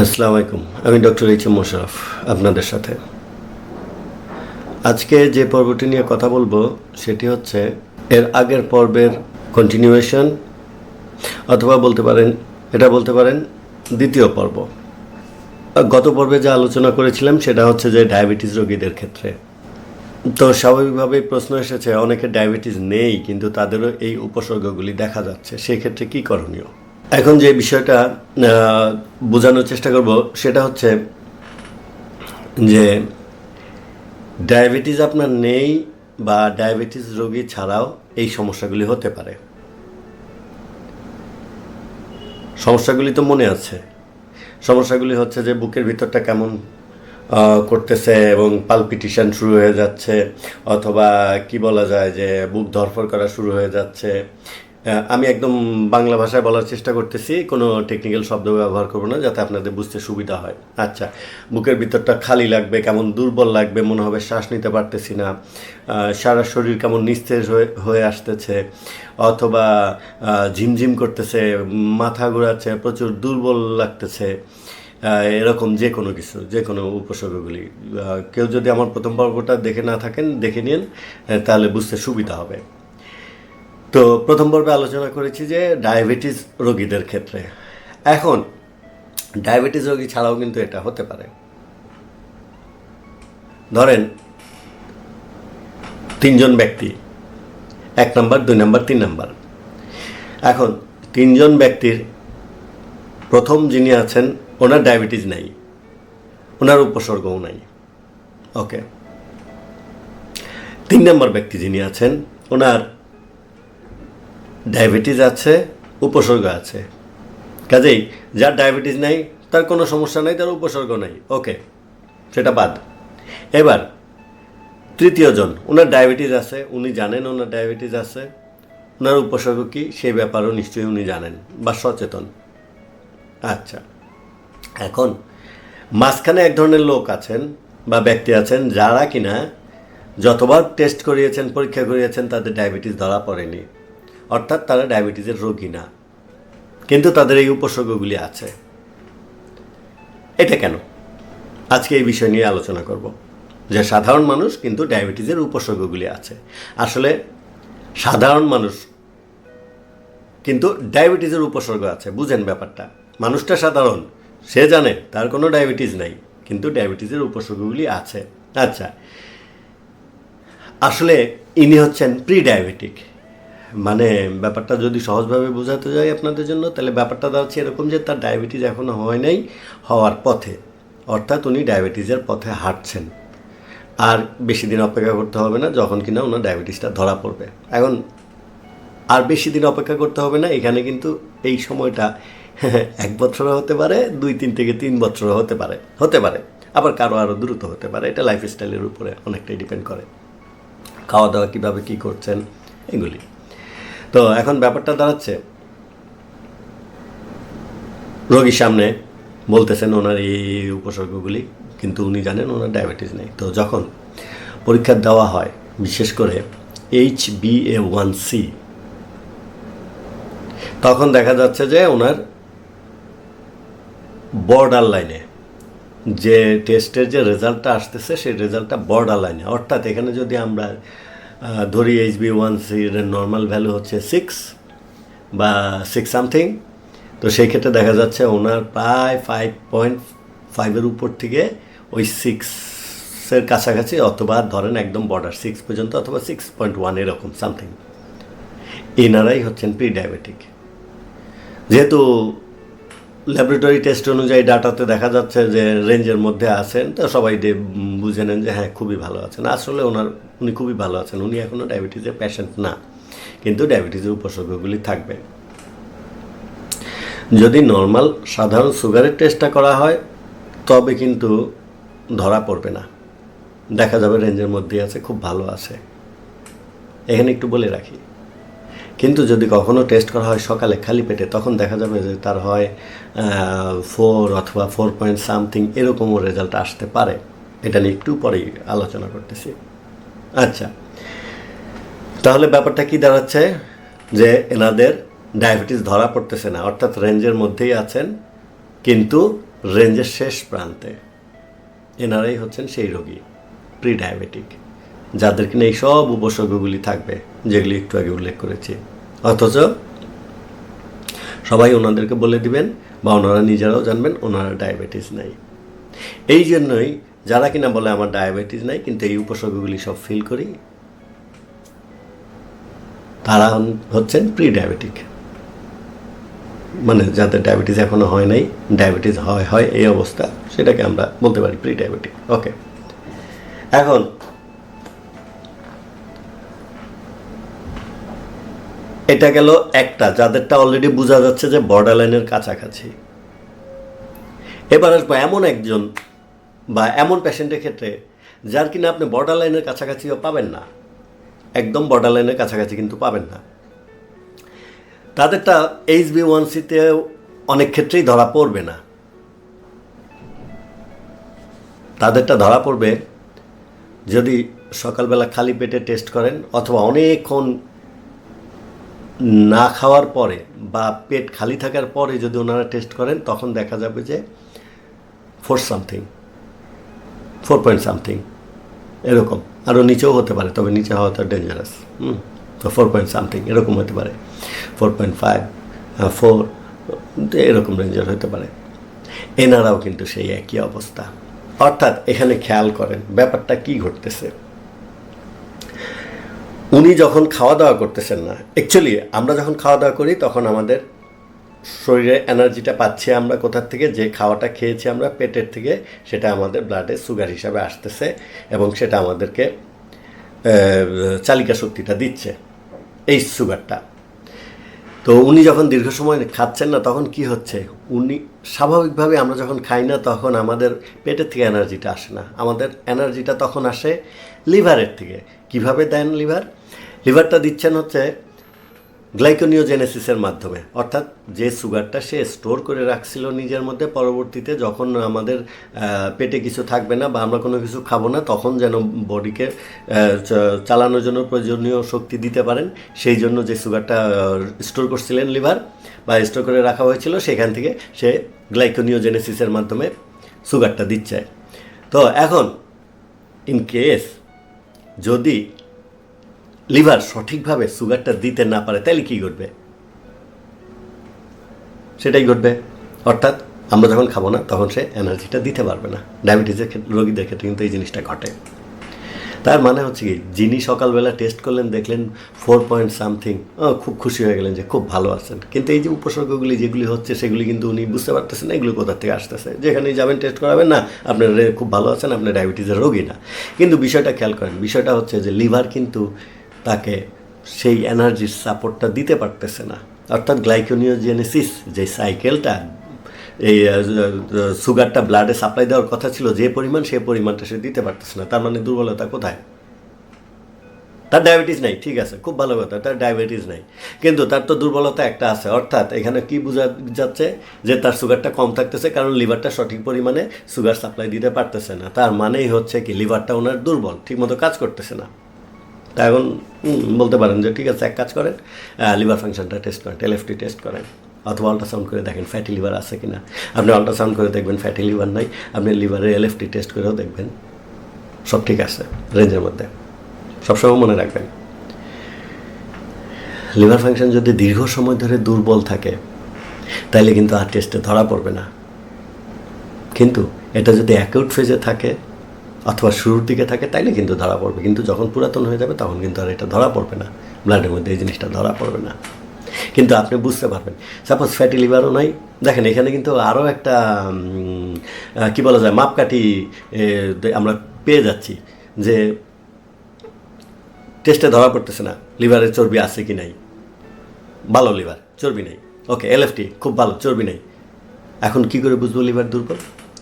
আসসালামু আলাইকুম। আমি ডক্টর এইচ এম মোশারফ আপনাদের সাথে। আজকে যে পর্বটি নিয়ে কথা বলব, সেটি হচ্ছে এর আগের পর্বের কন্টিনিউয়েশন অথবা বলতে পারেন, এটা বলতে পারেন, দ্বিতীয় পর্ব। গত পর্বে যে আলোচনা করেছিলাম, সেটা হচ্ছে যে ডায়াবেটিস রোগীদের ক্ষেত্রে। তো স্বাভাবিকভাবেই প্রশ্ন এসেছে অনেকের ডায়াবেটিস নেই, কিন্তু তাদেরও এই উপসর্গগুলি দেখা যাচ্ছে। সেক্ষেত্রে কী করণীয়? এখন যে বিষয়টা বোঝানোর চেষ্টা করব, সেটা হচ্ছে যে ডায়াবেটিস আপনার নেই বা ডায়াবেটিস রোগী ছাড়াও এই সমস্যাগুলি হতে পারে। সমস্যাগুলি তো মনে আছে। সমস্যাগুলি হচ্ছে যে বুকের ভিতরটা কেমন করতেছে এবং পালপিটিশন শুরু হয়ে যাচ্ছে, অথবা কি বলা যায় যে বুক ধরফর করা শুরু হয়ে যাচ্ছে আমি একদম বাংলা ভাষায় বলার চেষ্টা করতেছি, কোনো টেকনিক্যাল শব্দ ব্যবহার করব না, যাতে আপনাদের বুঝতে সুবিধা হয়। আচ্ছা বুকের ভিতরটা খালি লাগবে, কেমন দুর্বল লাগবে, মনে হবে শ্বাস নিতে পারতেছি না সারা শরীর কেমন নিস্তেজ হয়ে আসতেছে, অথবা ঝিমঝিম করতেছে, মাথা ঘোরাচ্ছে, প্রচুর দুর্বল লাগতেছে এরকম যে কোনো কিছু, যে কোনো উপসর্গগুলি। কেউ যদি আমার প্রথম পর্বটা দেখে না থাকেন, দেখে নিন তাহলে বুঝতে সুবিধা হবে। তো প্রথম পর্বে আলোচনা করেছি যে ডায়াবেটিস রোগীদের ক্ষেত্রে। এখন, ডায়াবেটিস রোগী ছাড়াও কিন্তু এটা হতে পারে। ধরেন, তিনজন ব্যক্তি, এক নাম্বার, দুই নাম্বার, তিন নাম্বার। এখন, তিনজন ব্যক্তির প্রথম যিনি আছেন, ওনার ডায়াবেটিস নাই, ওনার উপসর্গও নাই। ওকে। তিন নম্বর ব্যক্তি যিনি আছেন, ওনার ডায়াবেটিস আছে, উপসর্গ আছে। কাজেই যার ডায়াবেটিস নাই, তার কোনো সমস্যা নাই, তার উপসর্গ নাই। ওকে সেটা বাদ। এবার তৃতীয়জন ওনার ডায়াবেটিস আছে, উনি জানেন ওনার ডায়াবেটিস আছে। ওনার উপসর্গ কী সেই ব্যাপারও নিশ্চয়ই উনি জানেন বা সচেতন। আচ্ছা এখন মাঝখানে এক ধরনের লোক আছেন বা ব্যক্তি আছেন যারা কিনা যতবার টেস্ট করিয়েছেন, পরীক্ষা করিয়েছেন, তাদের ডায়াবেটিস ধরা পড়েনি। অর্থাৎ তারা ডায়াবেটিসের রোগী না। কিন্তু তাদের এই উপসর্গগুলি আছে। এটা কেন? আজকে এই বিষয় নিয়ে আলোচনা করব। যে সাধারণ মানুষ কিন্তু ডায়াবেটিসের উপসর্গগুলি আছে। আসলে সাধারণ মানুষ কিন্তু ডায়াবেটিসের উপসর্গ আছে। বুঝেন ব্যাপারটা। মানুষটা সাধারণ, সে জানে, তার কোনো ডায়াবেটিস নাই। কিন্তু ডায়াবেটিসের উপসর্গগুলি আছে। আচ্ছা আসলে ইনি হচ্ছেন প্রি ডায়াবেটিক মানে ব্যাপারটা যদি সহজভাবে বোঝাতে যাই আপনাদের জন্য, তাহলে ব্যাপারটা দাঁড়াচ্ছে এরকম যে তার ডায়াবেটিস এখনও হয় নাই হওয়ার পথে। অর্থাৎ উনি ডায়াবেটিসের পথে হাঁটছেন। আর বেশি দিন অপেক্ষা করতে হবে না, যখন কিনা ওনার ডায়াবেটিসটা ধরা পড়বে। এখন আর বেশি দিন অপেক্ষা করতে হবে না, এখানে কিন্তু এই সময়টা এক বছরও হতে পারে, দুই, তিন থেকে তিন বছরও হতে পারে হতে পারে। আবার কারও আরও দ্রুত হতে পারে, এটা লাইফস্টাইলের উপরে অনেকটাই ডিপেন্ড করে। খাওয়া দাওয়া কীভাবে কী করছেন, এগুলি। তো এখন ব্যাপারটা দাঁড়াচ্ছে। রোগীর সামনে বলতেছেন ওনার এই উপসর্গগুলি, কিন্তু উনি জানেন ওনার ডায়াবেটিস নেই। তো যখন পরীক্ষা দেওয়া হয়, বিশেষ করে H B A one C তখন দেখা যাচ্ছে যে ওনার বর্ডার লাইনে যে টেস্টের যে রেজাল্টটা আসতেছে, সেই রেজাল্টটা বর্ডার লাইনে অর্থাৎ এখানে যদি আমরা ধরি এইচ বি ওয়ান সির নর্মাল ভ্যালু হচ্ছে সিক্স বা সিক্স সামথিং তো সেই ক্ষেত্রে দেখা যাচ্ছে ওনার প্রায় ফাইভ পয়েন্ট ফাইভের উপর থেকে ওই সিক্সের কাছাকাছি অথবা ধরেন একদম বর্ডার সিক্স পর্যন্ত অথবা সিক্স পয়েন্ট ওয়ান এরকম সামথিং এনারাই হচ্ছেন প্রি ডায়াবেটিক যেহেতু ল্যাবরেটরি টেস্ট অনুযায়ী ডাটাতে দেখা যাচ্ছে যে রেঞ্জের মধ্যে আছেন, তো সবাই বুঝে নেন যে হ্যাঁ খুবই ভালো আছেন। আসলে ওনার উনি খুবই ভালো আছেন। উনি এখনও ডায়াবেটিসের পেশেন্ট না, কিন্তু ডায়াবেটিসের উপসর্গগুলি থাকবে। যদি নর্মাল সাধারণ সুগারের টেস্টটা করা হয়, তবে কিন্তু ধরা পড়বে না। দেখা যাবে রেঞ্জের মধ্যে আছে, খুব ভালো আছে। এখানে একটু বলে রাখি। কিন্তু যদি কখনো টেস্ট করা হয় সকালে খালি পেটে, তখন দেখা যাবে যে তার হয় ফোর অথবা ফোর পয়েন্ট সামথিং এরকমও রেজাল্ট আসতে পারে। এটা নিয়ে একটু পরেই আলোচনা করতেছি। আচ্ছা তাহলে ব্যাপারটা কি দাঁড়াচ্ছে? যে এনাদের ডায়াবেটিস ধরা পড়তেছে না, অর্থাৎ রেঞ্জের মধ্যেই আছেন, কিন্তু রেঞ্জের শেষ প্রান্তে এনারাই হচ্ছেন সেই রোগী প্রি ডায়াবেটিক যাদের কিনা এই সব উপসর্গগুলি থাকবে। যেগুলি একটু আগে উল্লেখ করেছি। অথচ সবাই ওনাদেরকে বলে দিবেন বা ওনারা নিজেরাও জানবেন, ওনারা ডায়াবেটিস নাই। এই জন্যই যারা কিনা বলে আমার ডায়াবেটিস নাই, কিন্তু এই উপসর্গগুলি সব ফিল করি, তারা হচ্ছেন প্রি ডায়াবেটিক মানে যাদের ডায়াবেটিস এখনও হয় নাই, ডায়াবেটিস হয় হয় এই অবস্থা, সেটাকে আমরা বলতে পারি প্রি ডায়াবেটিক ওকে। এখন এটা গেল একটা, যাদেরটা অলরেডি বোঝা যাচ্ছে যে বর্ডার লাইনের কাছাকাছি। এবার আসব এমন একজন বা এমন পেশেন্টের ক্ষেত্রে যার কিনা আপনি বর্ডার লাইনের কাছাকাছিও পাবেন না, একদম বর্ডার লাইনের কাছাকাছি কিন্তু পাবেন না। তাদেরটা এইচ বি ওয়ান সিতে অনেক ক্ষেত্রেই ধরা পড়বে না। তাদেরটা ধরা পড়বে যদি সকালবেলা খালি পেটে টেস্ট করেন অথবা অনেকক্ষণ না খাওয়ার পরে বা পেট খালি থাকার পরে যদি ওনারা টেস্ট করেন, তখন দেখা যাবে যে four something four point something এরকম। আরও নিচেও হতে পারে, তবে নিচে হওয়া তো ডেঞ্জারাস হুম, তো ফোর পয়েন্ট সামথিং এরকম হতে পারে। ফোর পয়েন্ট ফাইভ ফোর এরকম রেঞ্জের হতে পারে। এনারাও কিন্তু সেই একই অবস্থা। অর্থাৎ এখানে খেয়াল করেন, ব্যাপারটা কি ঘটতেছে? উনি যখন খাওয়া দাওয়া করতেছেন না অ্যাকচুয়ালি আমরা যখন খাওয়া দাওয়া করি, তখন আমাদের শরীরে এনার্জিটা পাচ্ছি আমরা কোথার থেকে, যে খাওয়াটা খেয়েছি আমরা পেটের থেকে, সেটা আমাদের ব্লাডে সুগার হিসাবে আসতেছে এবং সেটা আমাদেরকে চালিকা শক্তিটা দিচ্ছে এই সুগারটা তো উনি যখন দীর্ঘ সময় খাচ্ছেন না, তখন কি হচ্ছে? উনি স্বাভাবিকভাবে আমরা যখন খাই না, তখন আমাদের পেটের থেকে এনার্জিটা আসে না। আমাদের এনার্জিটা তখন আসে লিভারের থেকে। কীভাবে দেন লিভার? লিভারটা দিচ্ছেন হচ্ছে গ্লাইকোনিওজেনেসিসের মাধ্যমে। অর্থাৎ যে সুগারটা সে স্টোর করে রাখছিল নিজের মধ্যে, পরবর্তীতে যখন আমাদের পেটে কিছু থাকবে না বা আমরা কোনো কিছু খাব না, তখন যেন বডিকে চালানোর জন্য প্রয়োজনীয় শক্তি দিতে পারেন। সেই জন্য যে সুগারটা স্টোর করছিলেন লিভার বা স্টোর করে রাখা হয়েছিল, সেখান থেকে সে গ্লাইকোনিওজেনেসিসের মাধ্যমে সুগারটা দিচ্ছে। তো এখন ইন কেস যদি লিভার সঠিকভাবে সুগারটা দিতে না পারে তাহলে কী ঘটবে? সেটাই ঘটবে। অর্থাৎ আমরা যখন খাব না, তখন সে এনার্জিটা দিতে পারবে না। ডায়াবেটিসের রোগীদের ক্ষেত্রে কিন্তু এই জিনিসটা ঘটে। তার মানে হচ্ছে কি, যিনি সকালবেলা টেস্ট করলেন, দেখলেন ফোর পয়েন্ট সামথিং খুব খুশি হয়ে গেলেন যে খুব ভালো আছেন। কিন্তু এই যে উপসর্গগুলি, যেগুলি হচ্ছে, সেগুলি কিন্তু উনি বুঝতে পারতেছেন না, এগুলো কোথা থেকে আসতেছে। যেখানে যাবেন টেস্ট করাবেন না, আপনার খুব ভালো আছেন, আপনার ডায়াবেটিসের রোগী না। কিন্তু বিষয়টা খেয়াল করেন, বিষয়টা হচ্ছে যে লিভার কিন্তু সেই এনার্জির সাপোর্টটা দিতে পারতেছে না। অর্থাৎ গ্লাইকোনিওজেনেসিস যে সাইকেলটা এই সুগারটা ব্লাডে সাপ্লাই দেওয়ার কথা ছিল, যে পরিমাণ সে পরিমাণটা সে দিতে পারতেছে না। তার মানে দুর্বলতা কোথায়? তার ডায়াবেটিস নাই, ঠিক আছে, খুব ভালো কথা, তার ডায়াবেটিস নাই। কিন্তু তার তো দুর্বলতা একটা আছে, অর্থাৎ এখানে কি বোঝা যাচ্ছে যে তার সুগারটা কম থাকতেছে, কারণ লিভারটা সঠিক পরিমাণে সুগার সাপ্লাই দিতে পারতেছে না। তার মানেই হচ্ছে কি, লিভারটা ওনার দুর্বল, ঠিকমতো কাজ করতেছে না। তা এখন বলতে পারেন যে ঠিক আছে, এক কাজ করেন লিভার ফাংশনটা টেস্ট করেন টেলএফটি টেস্ট করেন, অথবা আল্ট্রাসাউন্ড করে দেখেন ফ্যাটি লিভার আছে কি না আপনি আল্ট্রাসাউন্ড করে দেখবেন ফ্যাটি লিভার নাই, আপনি লিভারে এলএফটি টেস্ট করেও দেখবেন, সব ঠিক আছে রেঞ্জের মধ্যে। সবসময় মনে রাখবেন। লিভার ফাংশন যদি দীর্ঘ সময় ধরে দুর্বল থাকে তাহলে কিন্তু আর টেস্টে ধরা পড়বে না। কিন্তু এটা যদি অ্যাকিউট ফেজে থাকে অথবা শুরুর দিকে থাকে, তাইলে কিন্তু ধরা পড়বে। কিন্তু যখন পুরাতন হয়ে যাবে, তখন কিন্তু আর এটা ধরা পড়বে না। ব্লাডের মধ্যে এই জিনিসটা ধরা পড়বে না। কিন্তু আপনি বুঝতে পারবেন। সাপোজ ফ্যাটি লিভারও নাই। দেখেন, এখানে কিন্তু আরও একটা কি বলা যায়, মাপকাঠি আমরা পেয়ে যাচ্ছি যে টেস্টে ধরা পড়তেছে না লিভারের চর্বি আছে কি নাই। ভালো লিভার চর্বি নেই। ওকে এলএফটি খুব ভালো, চর্বি নেই। এখন কি করে বুঝব লিভার দুর্বল?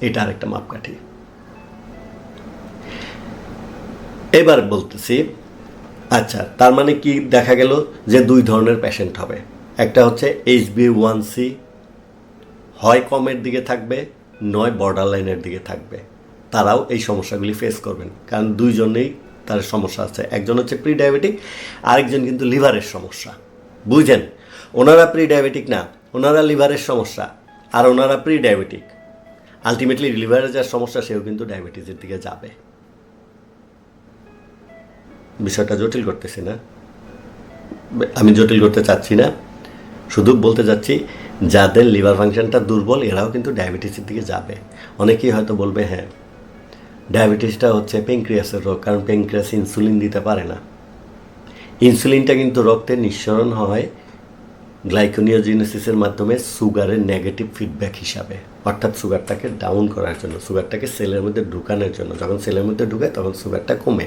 এটা আরেকটা মাপকাঠি। এবার বলতেছি আচ্ছা তার মানে কি দেখা গেল যে দুই ধরনের পেশেন্ট হবে? একটা হচ্ছে এইচ বি ওয়ান সি হয় কমের দিকে থাকবে, নয় বর্ডার লাইনের দিকে থাকবে। তারাও এই সমস্যাগুলি ফেস করবেন। কারণ দুইজনেই তার সমস্যা আছে। একজন হচ্ছে প্রি ডায়াবেটিক আরেকজন কিন্তু লিভারের সমস্যা। বুঝেন, ওনারা প্রি ডায়াবেটিক না, ওনারা লিভারের সমস্যা, আর ওনারা প্রি ডায়াবেটিক আলটিমেটলি লিভারের যার সমস্যা, সেও কিন্তু ডায়াবেটিসের দিকে যাবে। বিষয়টা জটিল করতেছি না। আমি জটিল করতে চাচ্ছি না। শুধু বলতে চাচ্ছি, যাদের লিভার ফাংশনটা দুর্বল, এরাও কিন্তু ডায়াবেটিসের দিকে যাবে। অনেকেই হয়তো বলবে হ্যাঁ ডায়াবেটিসটা হচ্ছে পেনক্রিয়াসের রোগ, কারণ পেনক্রিয়াস ইনসুলিন দিতে পারে না। ইনসুলিনটা কিন্তু রক্তে নিঃসরণ হয় গ্লাইকোনিওজিনেসিসের মাধ্যমে সুগারের নেগেটিভ ফিডব্যাক হিসাবে। অর্থাৎ সুগারটাকে ডাউন করার জন্য, সুগারটাকে সেলের মধ্যে ঢুকানোর জন্য। যখন সেলের মধ্যে ঢুকায়, তখন সুগারটা কমে।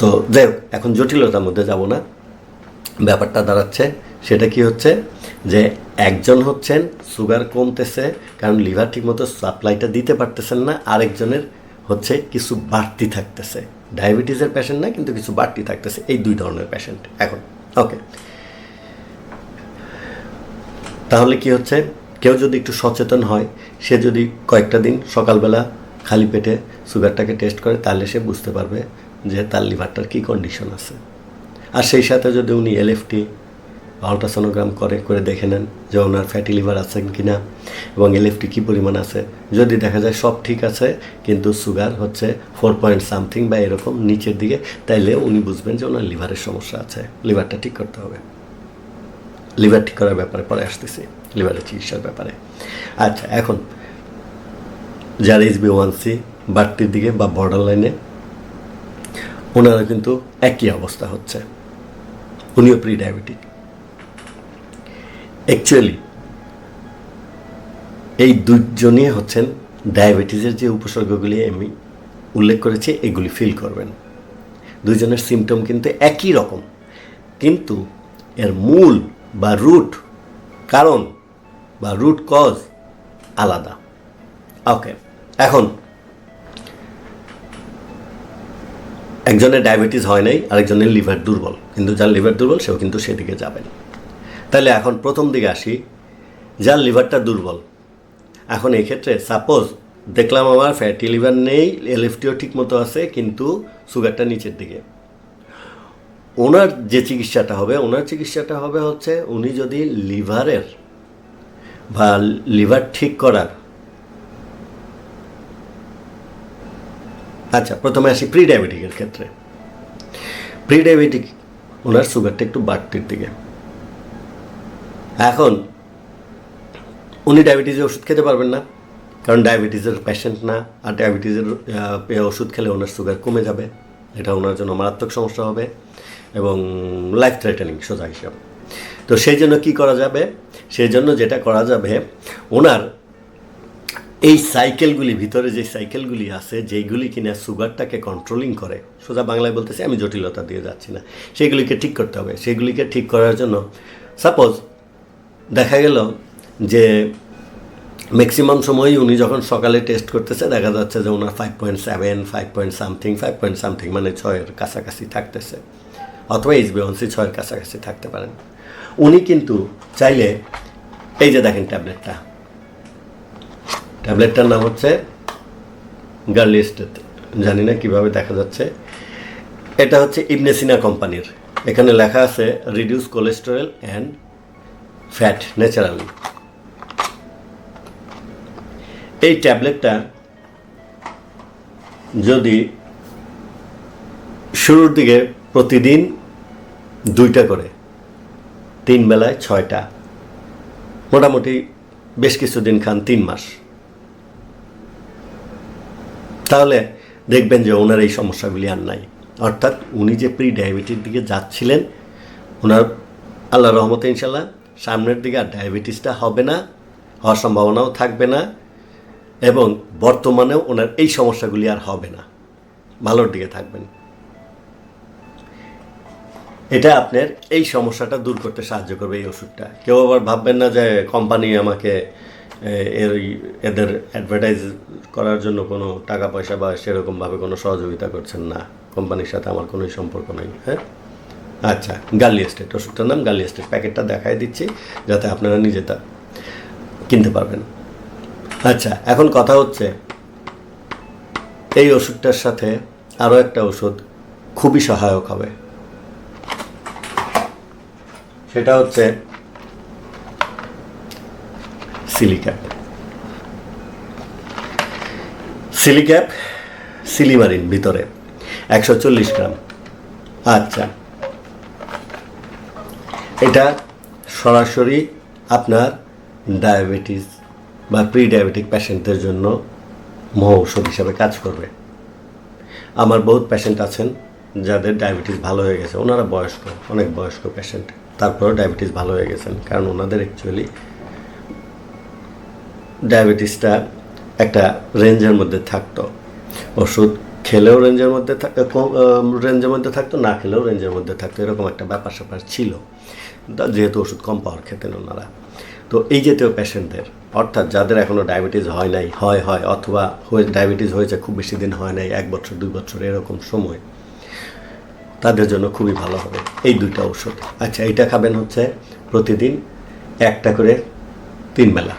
তো যাই এখন জটিলতার মধ্যে যাব না। ব্যাপারটা দাঁড়াচ্ছে, সেটা কি হচ্ছে যে একজন হচ্ছেন সুগার কমতেছে, কারণ লিভার ঠিকমতো সাপ্লাইটা দিতে পারতেছেন না, আরেকজনের হচ্ছে কিছু বাড়তি থাকতেছে। ডায়াবেটিসের পেশেন্ট না, কিন্তু কিছু বাড়তি থাকতেছে, এই দুই ধরনের পেশেন্ট এখন। ওকে তাহলে কি হচ্ছে? কেউ যদি একটু সচেতন হয়, সে যদি কয়েকটা দিন সকালবেলা খালি পেটে সুগারটাকে টেস্ট করে, তাহলে সে বুঝতে পারবে যে তার লিভারটার কী কন্ডিশন আছে? আর সেই সাথে যদি উনি এলএফটি আলট্রাসোনোগ্রাম করে করে দেখে নেন যে ওনার ফ্যাটি লিভার আছেন কি না এবং এলএফটি কী পরিমাণ আছে। যদি দেখা যায় সব ঠিক আছে, কিন্তু সুগার হচ্ছে ফোর পয়েন্ট সামথিং বা এরকম নিচের দিকে, তাইলে উনি বুঝবেন যে ওনার লিভারের সমস্যা আছে। লিভারটা ঠিক করতে হবে। লিভার ঠিক করার ব্যাপারে পরে আসতেছি, লিভারের চিকিৎসার ব্যাপারে। আচ্ছা এখন যার এইচ বি ওয়ান সি বাড়তির দিকে বা বর্ডার লাইনে ওনারা কিন্তু একই অবস্থা হচ্ছে। উনিও প্রি ডায়াবেটিক অ্যাকচুয়ালি এই দুজনই হচ্ছেন ডায়াবেটিসের যে উপসর্গগুলি আমি উল্লেখ করেছি, এগুলি ফিল করবেন। দুইজনের সিমটম কিন্তু একই রকম। কিন্তু এর মূল বা রুট কারণ বা রুট কজ আলাদা। ওকে এখন একজনের ডায়াবেটিস হয় নাই, আরেকজনের লিভার দুর্বল। কিন্তু যার লিভার দুর্বল, সেও কিন্তু সেদিকে যাবেন তাহলে এখন প্রথম দিকে আসি, যার লিভারটা দুর্বল। এখন এই ক্ষেত্রে সাপোজ দেখলাম আমার ফ্যাটি লিভার নেই এলএফটিও ঠিক মতো আছে, কিন্তু সুগারটা নিচের দিকে। ওনার যে চিকিৎসাটা হবে, ওনার চিকিৎসাটা হবে হচ্ছে উনি যদি লিভারের বা লিভার ঠিক করার আচ্ছা প্রথমে আসি প্রি ডায়াবেটিকের ক্ষেত্রে। প্রি ডায়াবেটিক ওনার সুগারটা একটু বাড়তির দিকে। এখন, উনি ডায়াবেটিসের ওষুধ খেতে পারবেন না, কারণ ডায়াবেটিসের পেশেন্ট না, আর ডায়াবেটিসের ওষুধ খেলে ওনার সুগার কমে যাবে, এটা ওনার জন্য মারাত্মক সমস্যা হবে, এবং লাইফ থ্রেটেনিং সোজা হিসাব। তো সেই জন্য কী করা যাবে? সেই জন্য যেটা করা যাবে, ওনার এই সাইকেলগুলি, ভিতরে যে সাইকেলগুলি আছে, যেইগুলি কিনা সুগারটাকে কন্ট্রোলিং করে, সোজা বাংলায় বলতেছি, আমি জটিলতা দিয়ে যাচ্ছি না। সেগুলিকে ঠিক করতে হবে। সেগুলিকে ঠিক করার জন্য সাপোজ দেখা গেল যে ম্যাক্সিমাম সময়ই উনি যখন সকালে টেস্ট করতেছে, দেখা যাচ্ছে যে ওনার five point seven five point something five point something মানে ছয়ের কাছাকাছি থাকতেছে, অথবা এইচবিওনসি ছয়ের কাছাকাছি থাকতে পারেন। উনি কিন্তু চাইলে, এই যে দেখেন ট্যাবলেটটা ট্যাবলেটটার নাম হচ্ছে গার্লি স্টেট জানি না কীভাবে দেখা যাচ্ছে। এটা হচ্ছে ইবনেসিনা কোম্পানির। এখানে লেখা আছে reduce cholesterol and fat naturally এই ট্যাবলেটটা যদি শুরুর দিকে প্রতিদিন দুইটা করে, তিন বেলায় ছয়টা, মোটামুটি বেশ কিছুদিন খান, তিন মাস। তাহলে দেখবেন যে ওনার এই সমস্যাগুলি আর নাই। অর্থাৎ উনি যে প্রি ডায়াবেটির দিকে যাচ্ছিলেন, ওনার আল্লাহ রহমতে ইনশাল্লাহ সামনের দিকে আর ডায়াবেটিসটা হবে না, হওয়ার সম্ভাবনাও থাকবে না এবং বর্তমানেও ওনার এই সমস্যাগুলি আর হবে না। ভালোর দিকে থাকবেন। এটা আপনার এই সমস্যাটা দূর করতে সাহায্য করবে এই ওষুধটা। কেউ আবার ভাববেন না যে কোম্পানি আমাকে এর, এদের অ্যাডভার্টাইজ করার জন্য কোনো টাকা পয়সা বা সেরকমভাবে কোনো সহযোগিতা করছেন না। কোম্পানির সাথে আমার কোনোই সম্পর্ক নেই হ্যাঁ? আচ্ছা গার্লি এস্টেট ওষুধটার নাম গার্লি এস্টেট প্যাকেটটা দেখাই দিচ্ছি, যাতে আপনারা নিজে তা কিনতে পারবেন। আচ্ছা এখন কথা হচ্ছে, এই ওষুধটার সাথে আরও একটা ওষুধ খুবই সহায়ক হবে। সেটা হচ্ছে সিলিক্যাপ সিলিক্যাপ সিলিমারিন ভিতরে, একশো চল্লিশ গ্রাম। আচ্ছা। এটা সরাসরি আপনার ডায়াবেটিস বা প্রি ডায়াবেটিক পেশেন্টদের জন্য মহ ঔষধ হিসাবে কাজ করবে। আমার বহুত পেশেন্ট আছেন যাদের ডায়াবেটিস ভালো হয়ে গেছে। ওনারা বয়স্ক, অনেক বয়স্ক পেশেন্ট তারপরেও ডায়াবেটিস ভালো হয়ে গেছেন। কারণ ওনাদের অ্যাকচুয়ালি ডায়াবেটিসটা একটা রেঞ্জের মধ্যে থাকতো। ওষুধ খেলেও রেঞ্জের মধ্যে রেঞ্জের মধ্যে থাকতো, না খেলেও রেঞ্জের মধ্যে থাকতো, এরকম একটা ব্যাপার স্যাপার ছিল। যেহেতু ওষুধ কম পাওয়ার খেতেন ওনারা। তো এই জাতীয় পেশেন্টদের অর্থাৎ যাদের এখনও ডায়াবেটিস হয় নাই, হয় হয়, অথবা হয়ে, ডায়াবেটিস হয়েছে খুব বেশি দিন হয় নাই, এক বছর, দুই বছর, এরকম সময়, তাদের জন্য খুবই ভালো হবে এই দুইটা ওষুধ। আচ্ছা এইটা খাবেন হচ্ছে প্রতিদিন একটা করে তিন বেলা।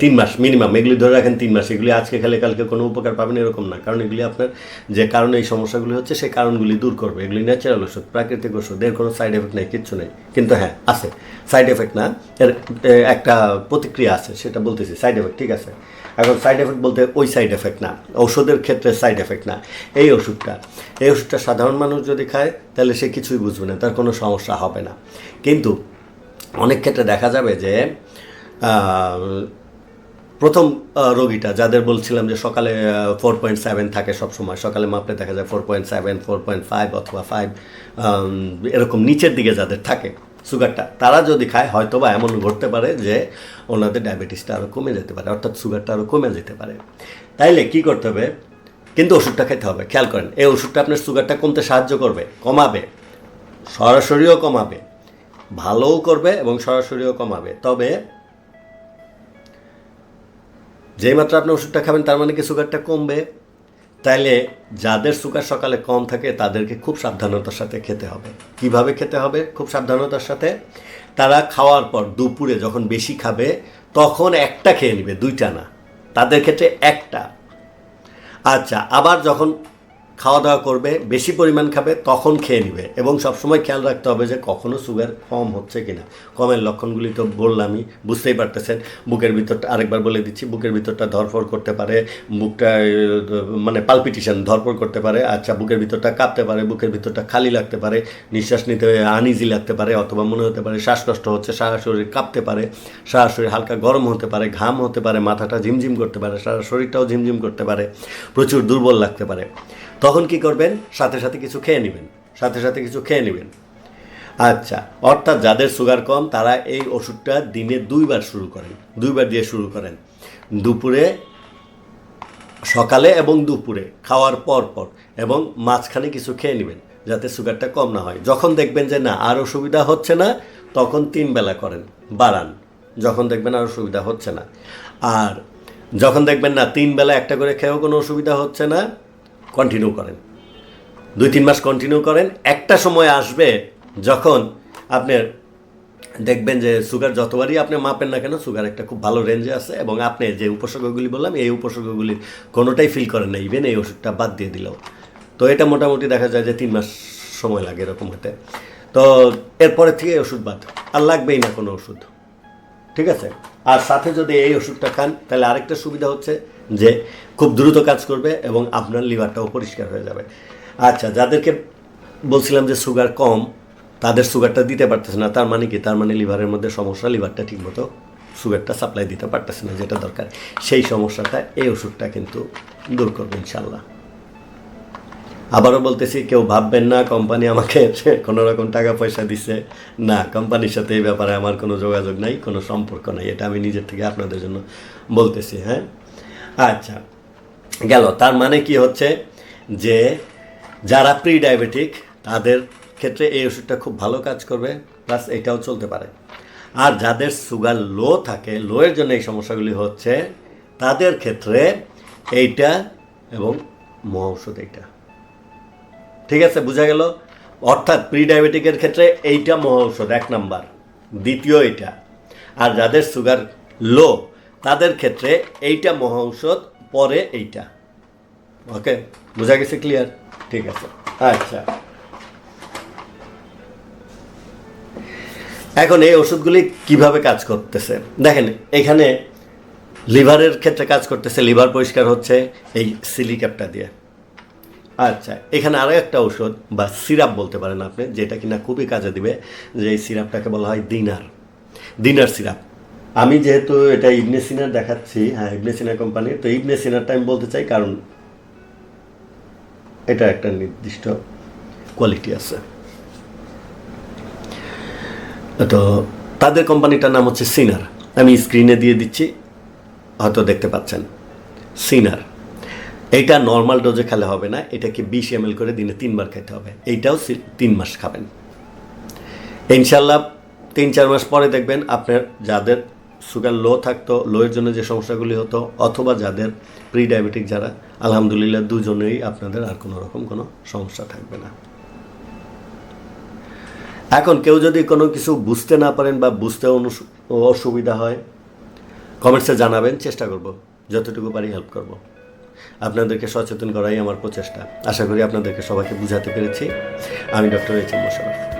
তিন মাস মিনিমাম এগুলি ধরে রাখেন তিন মাস। এগুলি আজকে খেলে কালকে কোনো উপকার পাবেন এরকম না। কারণ এগুলি আপনার যে কারণে এই সমস্যাগুলি হচ্ছে সেই কারণগুলি দূর করবে। এগুলি ন্যাচারাল ওষুধ, প্রাকৃতিক ওষুধ, এর কোনো সাইড এফেক্ট নেই, কিচ্ছু নেই। কিন্তু হ্যাঁ আছে। সাইড এফেক্ট না, এর একটা প্রতিক্রিয়া আছে, সেটা বলতেছি। সাইড এফেক্ট ঠিক আছে? এখন সাইড এফেক্ট বলতে ওই সাইড এফেক্ট না। ওষুধের ক্ষেত্রে সাইড এফেক্ট না। এই ওষুধটা এই ওষুধটা সাধারণ মানুষ যদি খায়, তাহলে সে কিছুই বুঝবে না, তার কোনো সমস্যা হবে না। কিন্তু অনেক ক্ষেত্রে দেখা যাবে যে প্রথম রোগীটা, যাদের বলছিলাম যে সকালে ফোর পয়েন্ট সেভেন থাকে সবসময়, সকালে মাপলে দেখা যায় four point seven four point five অথবা ফাইভ এরকম নিচের দিকে যাদের থাকে, সুগারটা, তারা যদি খায় হয়তো বা এমন ঘটতে পারে যে ওনাদের ডায়াবেটিসটা আরও কমে যেতে পারে, অর্থাৎ সুগারটা আরও কমে যেতে পারে। তাইলে কি করতে হবে? কিন্তু ওষুধটা খেতে হবে, খেয়াল করেন, এই ওষুধটা আপনার সুগারটা কমতে সাহায্য করবে, কমাবে, সরাসরিও কমাবে, ভালোও করবে এবং সরাসরিও কমাবে। তবে যেই মাত্র আপনি ওষুধটা খাবেন, তার মানে কি সুগারটা কমবে? তাইলে যাদের সুগার সকালে কম থাকে, তাদেরকে খুব সাবধানতার সাথে খেতে হবে। কীভাবে খেতে হবে? খুব সাবধানতার সাথে। তারা খাওয়ার পর দুপুরে যখন বেশি খাবে, তখন একটা খেয়ে নেবে, দুইটা না। তাদের ক্ষেত্রে একটা। আচ্ছা আবার যখন খাওয়া দাওয়া করবে, বেশি পরিমাণ খাবে, তখন খেয়ে নেবে। এবং সবসময় খেয়াল রাখতে হবে যে কখনো সুগার কম হচ্ছে কিনা। কমের লক্ষণগুলি তো বললামই, বুঝতেই পারতেছেন। বুকের ভিতরটা, আরেকবার বলে দিচ্ছি, বুকের ভিতরটা ধরফর করতে পারে বুকটা মানে পালপিটিশন ধরফর করতে পারে আচ্ছা বুকের ভিতরটা কাঁপতে পারে, বুকের ভিতরটা খালি লাগতে পারে, নিঃশ্বাস নিতে আনইজি লাগতে পারে, অথবা মনে হতে পারে শ্বাসকষ্ট হচ্ছে, সারা শরীর কাঁপতে পারে, সারা শরীর হালকা গরম হতে পারে, ঘাম হতে পারে, মাথাটা ঝিমঝিম করতে পারে, সারা শরীরটাও ঝিমঝিম করতে পারে, প্রচুর দুর্বল লাগতে পারে। তখন কি করবেন? সাথে সাথে কিছু খেয়ে নেবেন। সাথে সাথে কিছু খেয়ে নেবেন। আচ্ছা অর্থাৎ যাদের সুগার কম, তারা এই ওষুধটা দিনে দুইবার শুরু করেন। দুইবার দিয়ে শুরু করেন। দুপুরে, সকালে এবং দুপুরে খাওয়ার পর পর এবং মাঝখানে কিছু খেয়ে নেবেন, যাতে সুগারটা কম না হয়। যখন দেখবেন যে না আরও সুবিধা হচ্ছে না, তখন তিন বেলা করেন, বাড়ান। যখন দেখবেন আরও সুবিধা হচ্ছে না। আর যখন দেখবেন না, তিন বেলা একটা করে খেয়েও কোনো অসুবিধা হচ্ছে না কন্টিনিউ করেন। দুই, তিন মাস কন্টিনিউ করেন। একটা সময় আসবে যখন আপনার দেখবেন যে সুগার যতবারই আপনি মাপেন না কেন সুগার একটা খুব ভালো রেঞ্জে আছে এবং আপনি যে উপসর্গগুলি বললাম, এই উপসর্গগুলি কোনোটাই ফিল করেন না। ইভেন এই ওষুধটা বাদ দিয়ে দিলেও। তো এটা মোটামুটি দেখা যায় যে তিন মাস সময় লাগে এরকম হতে। তো এরপরে থেকে ওষুধ বাদ। আর লাগবেই না কোনো ওষুধ। ঠিক আছে? আর সাথে যদি এই ওষুধটা খান, তাহলে আরেকটা সুবিধা হচ্ছে যে খুব দ্রুত কাজ করবে এবং আপনার লিভারটাও পরিষ্কার হয়ে যাবে। আচ্ছা যাদেরকে বলছিলাম যে সুগার কম, তাদের সুগারটা দিতে পারতেছে না, তার মানে কি? তার মানে লিভারের মধ্যে সমস্যা, লিভারটা ঠিকমতো সুগারটা সাপ্লাই দিতে পারতেছে না, যেটা দরকার। সেই সমস্যাটা, এই ওষুধটা কিন্তু দূর করবে ইনশাল্লাহ আবারও বলতেছি, কেউ ভাববেন না কোম্পানি আমাকে কোনো রকম টাকা পয়সা দিছে। না কোম্পানির সাথে এই ব্যাপারে আমার কোনো যোগাযোগ নাই, কোনো সম্পর্ক নাই, এটা আমি নিজের থেকে আপনাদের জন্য বলতেছি হ্যাঁ? আচ্ছা গেল। তার মানে কি হচ্ছে যে যারা প্রি ডায়াবেটিক তাদের ক্ষেত্রে এই ওষুধটা খুব ভালো কাজ করবে প্লাস এটাও চলতে পারে। আর যাদের সুগার লো থাকে লোয়ের জন্য এই সমস্যাগুলি হচ্ছে, তাদের ক্ষেত্রে এইটা এবং মহা এইটা। ঠিক আছে, বোঝা গেল? অর্থাৎ প্রি ডায়াবেটিকের ক্ষেত্রে এইটা মহা ঔষধ, এক নাম্বার। দ্বিতীয় এটা আর যাদের সুগার লো তাদের ক্ষেত্রে এইটা মহা ঔষধ পরে এইটা। ওকে? বোঝা গেছে ক্লিয়ার ঠিক আছে। আচ্ছা। এখন এই ওষুধগুলি কীভাবে কাজ করতেছে? দেখেন, এখানে লিভারের ক্ষেত্রে কাজ করতেছে, লিভার পরিষ্কার হচ্ছে এই সিলিক্যাপটা দিয়ে। আচ্ছা এখানে আরও একটা ওষুধ বা সিরাপ বলতে পারেন আপনি, যেটা কিনা খুবই কাজে দিবে, যে এই সিরাপটাকে বলা হয় দিনার। দিনার সিরাপ। আমি যেহেতু এটা ইবনে সিনার দেখাচ্ছি হ্যাঁ ইবনে সিনার কোম্পানি, তো ইবনে সিনারটা আমি বলতে চাই কারণ এটা একটা নির্দিষ্ট কোয়ালিটি আছে। তো তাদের কোম্পানিটার নাম হচ্ছে সিনার। আমি স্ক্রিনে দিয়ে দিচ্ছি, হয়তো দেখতে পাচ্ছেন। সিনার। এইটা নর্মাল ডোজে খেলে হবে না, এটাকে বিশ এম করে দিনে তিনবার খেতে হবে। এইটাও তিন মাস খাবেন। ইনশাল্লাহ তিন চার মাস পরে দেখবেন আপনার যাদের সুগার লো থাকতো, লোয়ের জন্য যে সমস্যাগুলি হতো, অথবা যাদের প্রি ডায়াবেটিক যারা, আলহামদুলিল্লাহ দুজনেই আপনাদের আর কোনো রকম কোনো সমস্যা থাকবে না। এখন কেউ যদি কোনো কিছু বুঝতে না পারেন বা বুঝতে অসুবিধা হয় কমেন্টসে জানাবেন, চেষ্টা করব, যতটুকু পারি হেল্প করব। আপনাদেরকে সচেতন করাই আমার প্রচেষ্টা। আশা করি আপনাদেরকে সবাইকে বুঝাতে পেরেছি। আমি ডক্টর এইচ এম মোশারফ